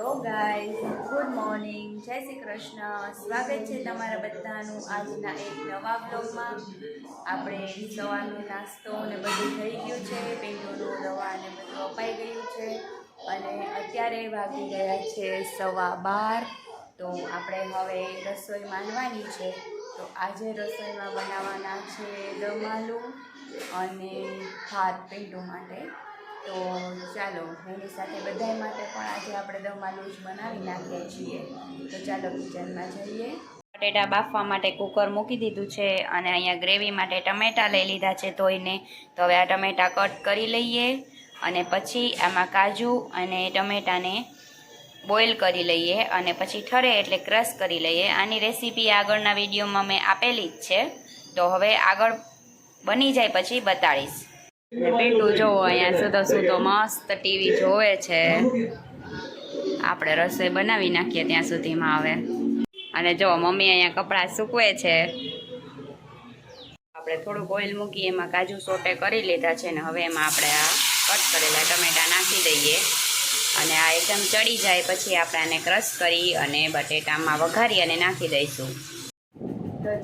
તો guys good morning જય શ્રી કૃષ્ણ. સ્વાગત છે તમારા બધાનું આજના એક નવા બ્લોગમાં આપણે સવારનો નાસ્તો ને બધું થઈ ગયું છે. પેન્ટોનું દવા ને બધું અપાઈ ગયું છે. અને અત્યારે વાગી ગયા છે સવા બાર. તો આપણે હવે રસોઈ માંડવાની છે. તો આજે રસોઈમાં બનાવવાના છે દમાલું અને ભાત પિંટુ માટે. તો ચાલો એની સાથે બધા માટે પણ આજે આપણે દમા આલુ બનાવી નાખીએ છીએ. તો ચાલો, કિચનમાં જઈએ. બટેટા બાફવા માટે કુકર મૂકી દીધું છે અને અહીંયા ગ્રેવી માટે ટમેટાં લઈ લીધા છે ધોઈને. તો હવે આ ટમેટા કટ કરી લઈએ અને પછી આમાં કાજુ અને ટમેટાને બોઇલ કરી લઈએ અને પછી ઠરે એટલે ક્રશ કરી લઈએ. આની રેસીપી આગળના વિડીયોમાં મેં આપેલી જ છે. તો હવે આગળ બની જાય પછી બતાડીશ. પેટું જોવો, અહીંયા સુધો સુધો મસ્ત ટીવી જોવે છે. આપણે રસોઈ બનાવી નાખીએ ત્યાં સુધીમાં હવે. અને જો, મમ્મી અહીંયા કપડાં સૂકવે છે. આપણે થોડુંક ઓઇલ મૂકી, એમાં કાજુ સોટે કરી લીધા છે ને હવે એમાં આપણે આ કટ કરેલા ટમેટા નાખી દઈએ. અને આ એકદમ ચડી જાય, પછી આપણે આને ક્રશ કરી અને બટેટામાં વઘારી અને નાખી દઈશું.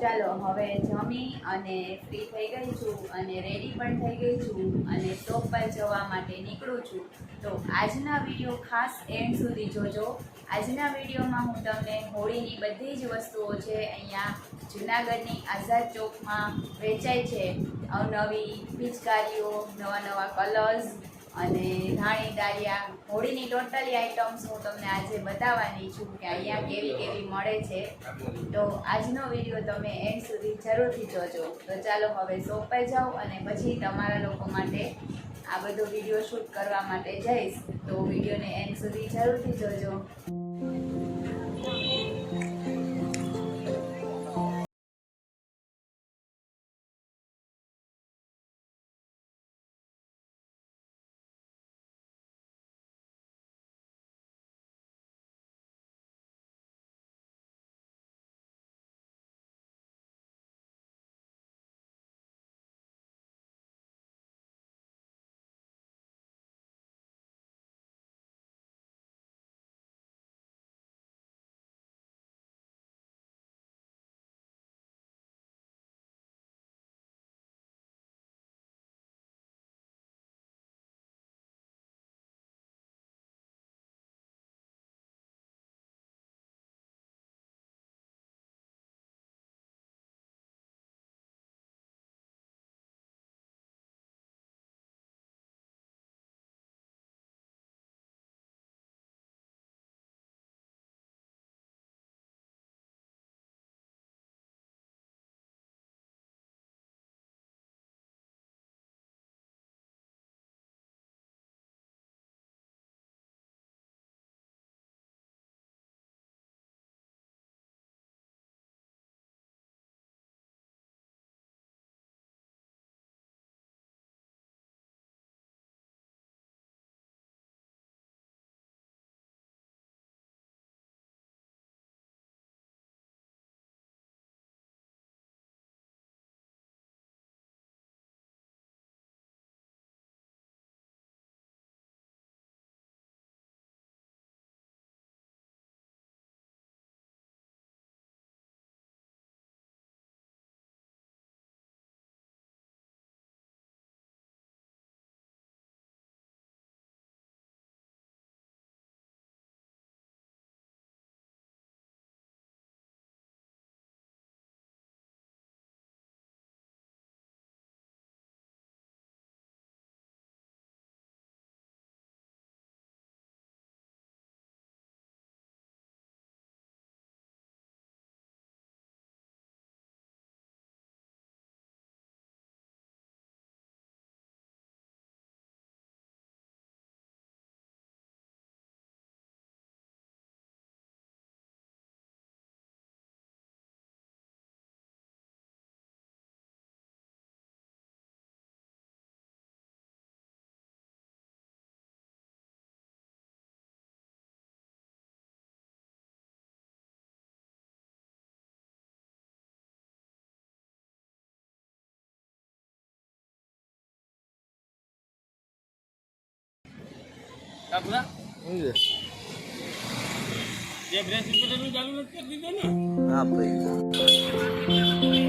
ચાલો, હવે જમી અને ફ્રી થઈ ગઈ છું અને રેડી પણ થઈ ગઈ છું અને શોપ પર જવા માટે નીકળું છું. તો આજના વીડિયો ખાસ એન્ડ સુધી જોજો. આજના વિડીયોમાં હું તમને હોળીની બધી જ વસ્તુઓ છે અહીંયા જુનાગઢની આઝાદ ચોકમાં વેચાય છે અવનવી પિચકારીઓ નવા નવા કલર્સ અને ધાણી, દાળિયા, હોળીની ટોટલી આઇટમ્સ હું તમને આજે બતાવવાની છું કે અહીંયા કેવી કેવી મળે છે. તો આજનો વીડિયો તમે એન્ડ સુધી જરૂરથી જોજો. તો ચાલો હવે પર જાઓ અને પછી તમારા લોકો માટે આ બધો વીડિયો શૂટ કરવા માટે જઈશ. તો વિડીયોને એન્ડ સુધી જરૂરથી જોજો. કાપલા જે બ્રેસ ચાલુ નથી કરી દીધો ને? હા ભાઈ.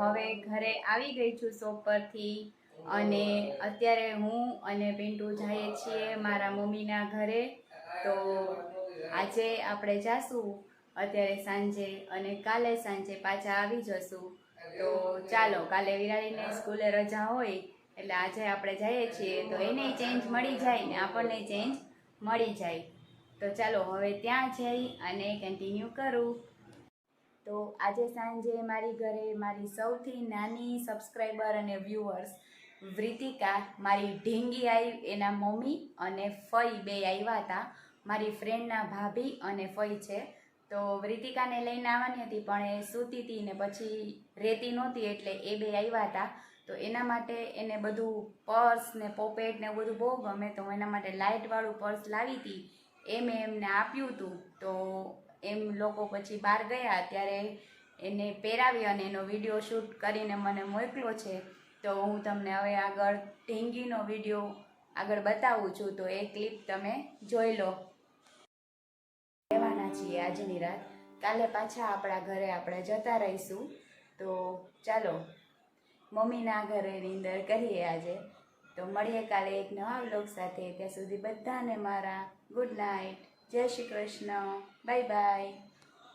હવે ઘરે આવી ગઈ છું શોપ પરથી અને અત્યારે હું અને પિન્ટુ જઈએ છીએ મારા મમ્મીના ઘરે. તો આજે આપણે જાશું. અત્યારે સાંજે અને કાલે સાંજે પાછા આવી જશું. તો ચાલો, કાલે વિરાળીને સ્કૂલે રજા હોય એટલે આજે આપણે જઈએ છીએ તો એને ચેન્જ મળી જાય ને આપણને ચેન્જ મળી જાય. તો ચાલો, હવે ત્યાં જઈ અને કન્ટિન્યુ કરું. તો આજે સાંજે મારી ઘરે મારી સૌથી નાની સબસ્ક્રાઈબર અને વ્યુઅર્સ વ્રિતિકા મારી ઢીંગી આવી એના મમ્મી અને ફઈ બે આવ્યા હતા. મારી ફ્રેન્ડના ભાભી અને ફઈ છે. તો વૃતિકાને લઈને આવવાની હતી, પણ એ સૂતી હતી ને પછી રહેતી નહોતી એટલે એ બે આવ્યા હતા. તો એના માટે એને બધું પર્સ ને પોપેટ ને બધું બહુ ગમે, તો હું એના માટે લાઇટવાળું પર્સ લાવી હતી. એ મેં એમને આપ્યું હતું. તો એમ લોકો પછી બહાર ગયા, ત્યારે એને પહેરાવી અને એનો વીડિયો શૂટ કરીને મને મોકલ્યો છે. તો હું તમને હવે આગળ ઢીંગીનો વીડિયો આગળ બતાવું છું. તો એ ક્લિપ તમે જોઈ લો. રહેવાના છીએ આજની રાત. કાલે પાછા આપણા ઘરે આપણે જતા રહીશું. તો ચાલો, મમ્મીના ઘરે નીંદર કરીએ આજે. તો મળીએ કાલે એક નવા વ્લોગ સાથે. ત્યાં સુધી બધાને મારા ગુડ નાઇટ જય શ્રી કૃષ્ણ. Bye bye.